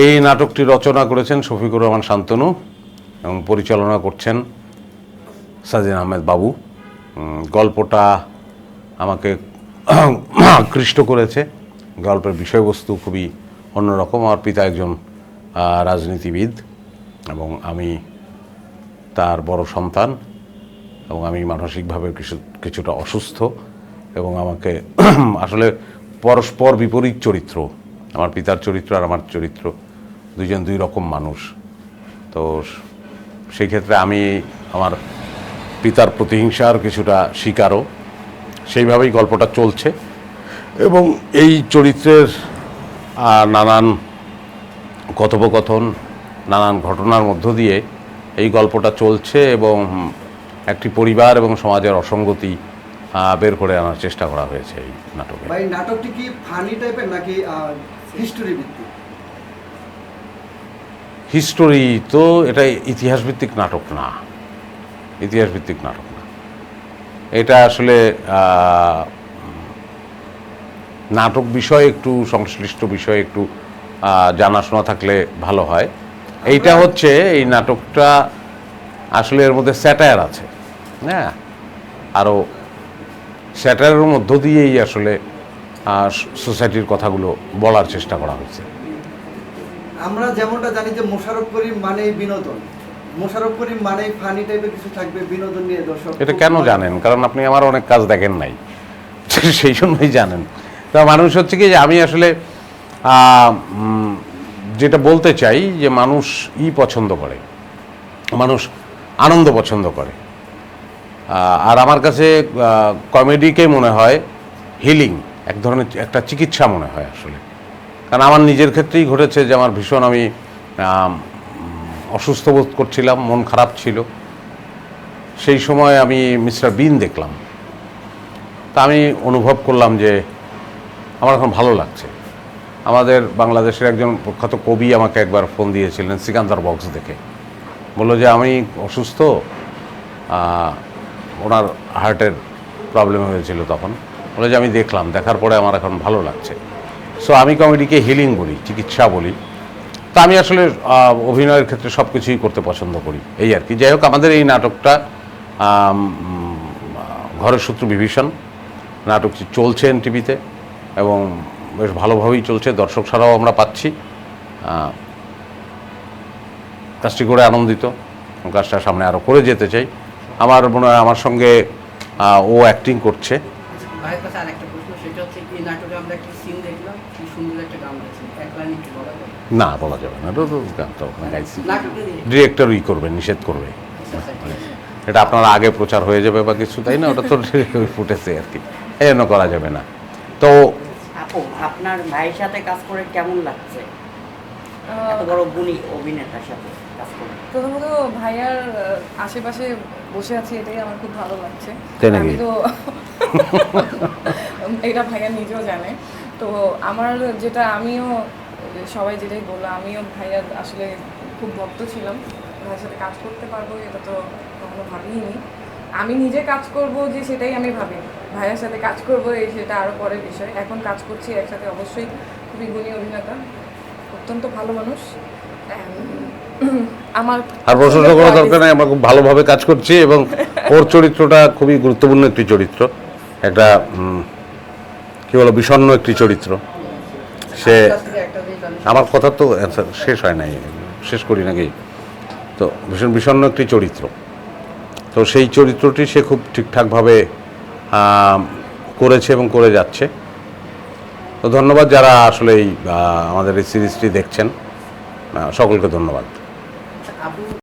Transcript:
এই নাটকটি রচনা করেছেন শফিকুর রহমান শান্তনু এবং পরিচালনা করছেন সাজিন আহমেদ বাবু। গল্পটা আমাকে আকৃষ্ট করেছে। গল্পের বিষয়বস্তু খুবই অন্যরকম। আমার পিতা একজন রাজনীতিবিদ এবং আমি তার বড় সন্তান এবং আমি মানসিকভাবে কিছু, কিছুটা অসুস্থ এবং আমাকে আসলে পরস্পর বিপরীত চরিত্র, আমার পিতার চরিত্র আর আমার চরিত্র দুইজন দুই রকম মানুষ। তো সেই ক্ষেত্রে আমি আমার পিতার প্রতিহিংসার কিছুটা শিকারও। সেইভাবেই গল্পটা চলছে। এবং এই চরিত্রের নানান কথোপকথন, নানান ঘটনার মধ্য দিয়ে এই গল্পটা চলছে এবং একটি পরিবার এবং সমাজের অসঙ্গতি বের করে আনার চেষ্টা করা হয়েছে এই নাটকে। নাটকটি কি ফানি টাইপের নাকি হিস্টোরি ভিত্তিক হিস্টোরি তো এটা ইতিহাস ভিত্তিক নাটক না। ইতিহাস ভিত্তিক নাটক না। এটা আসলে নাটক বিষয়ে একটু, সংশ্লিষ্ট বিষয়ে একটু জানাশোনা থাকলে ভালো হয়। এইটা হচ্ছে এই নাটকটা আসলে এর মধ্যে স্যাটায়ার আছে হ্যাঁ? আরও স্যাটায়ারের মধ্য দিয়েই আসলে সোসাইটির কথাগুলো বলার চেষ্টা করা হয়েছে। আমরা যেমনটা জানি যে মোশাররফ করিম মানেই বিনোদন। মোশাররফ করিম মানেই ফানি টাইপের কিছু থাকবে বিনোদন নিয়ে দর্শক এটা কেন জানেন? কারণ আপনি আমার অনেক কাজ দেখেন নাই। সেই জন্যই জানেন। তো মানুষ হচ্ছে কি যে আমি আসলে যেটা বলতে চাই যে মানুষ ই পছন্দ করে। মানুষ আনন্দ পছন্দ করে। আর আমার কাছে কমেডিকে মনে হয় হিলিং এক ধরনের একটা চিকিৎসা মনে হয় আসলে। কারণ আমার নিজের ক্ষেত্রেই ঘটেছে যে আমার ভীষণ আমি অসুস্থ বোধ করছিলাম, মন খারাপ ছিল। সেই সময় আমি মিস্টার বিন দেখলাম। তা আমি অনুভব করলাম যে আমার এখন ভালো লাগছে। আমাদের বাংলাদেশের একজন প্রখ্যাত কবি আমাকে একবার ফোন দিয়েছিলেন সিকান্দার বক্স দেখে। বলল যে, আমি অসুস্থ। ওনার হার্টের প্রবলেম হয়েছিল তখন। বলে যে, আমি দেখলাম, দেখার পরে আমার এখন ভালো লাগছে। সো আমি কমেডিকে হিলিং বলি, চিকিৎসা বলি। তা আমি আসলে অভিনয়ের ক্ষেত্রে সব কিছুই করতে পছন্দ করি। এই আর কি। যাই হোক, আমাদের এই নাটকটা ঘরের সূত্র বিভীষণ নাটকটি চলছে এন টিভিতে এবং বেশ ভালোভাবেই চলছে। দর্শক ছাড়াও আমরা পাচ্ছি। কাজটি করে আনন্দিত। কাজটা সামনে আরও করে যেতে চাই। আমার মনে হয়, আমার সঙ্গে ও অ্যাক্টিং করছে। হচ্ছে এই নাটকে আমরা একটা সিন দেখলাম কি সুন্দর একটা গান আছে এক লাইন একটু বলা যায়? না বলা যাবে না। তো গান তো ওখানে গাইছি। নাটকে ডিরেক্টর ই করবে নিষেধ করবে। এটা আপনার আগে প্রচার হয়ে যাবে বা কিছু তাই না? ওটা তো ফুটেছে আর কি। এই জন্য করা যাবে না। তো আপু আপনার ভাইয়ের সাথে কাজ করে কেমন লাগছে? এত বড় গুণী অভিনেতার সাথে কাজ করে। প্রথমত ভাইয়ার আশেপাশে বসে আছি এটাই আমার খুব ভালো লাগছে। আমি তো এটা ভাইয়া নিজেও জানে। তো আমার যেটা আমিও সবাই যেটাই বলল, আমিও ভাইয়ার আসলে খুব ভক্ত ছিলাম। ভাইয়ের সাথে কাজ করতে পারব, এটা তো কখনো ভাবিনি। আমি নিজে কাজ করব যে সেটাই আমি ভাবি। ভাইয়ের সাথে কাজ করব, এই সেটা আরও পরের বিষয়। এখন কাজ করছি একসাথে অবশ্যই, খুবই গুণী অভিনেতা, অত্যন্ত ভালো মানুষ। আমার আর প্রশংসা করা দরকার নেই, আমরা খুব ভালোভাবে কাজ করছি এবং ওর চরিত্রটা খুবই গুরুত্বপূর্ণ একটি চরিত্র। একটা কি বলো বিষণ্ণ একটি চরিত্র। সে আমার কথা তো answer শেষ হয় নাই, শেষ করি নাকি? তো ভীষণ বিষণ্ণ একটি চরিত্র। তো সেই চরিত্রটি সে খুব ঠিকঠাকভাবে করেছে এবং করে যাচ্ছে। তো ধন্যবাদ যারা আসলে এই আমাদের এই সিরিজটি দেখছেন। সকলকে ধন্যবাদ। আপনি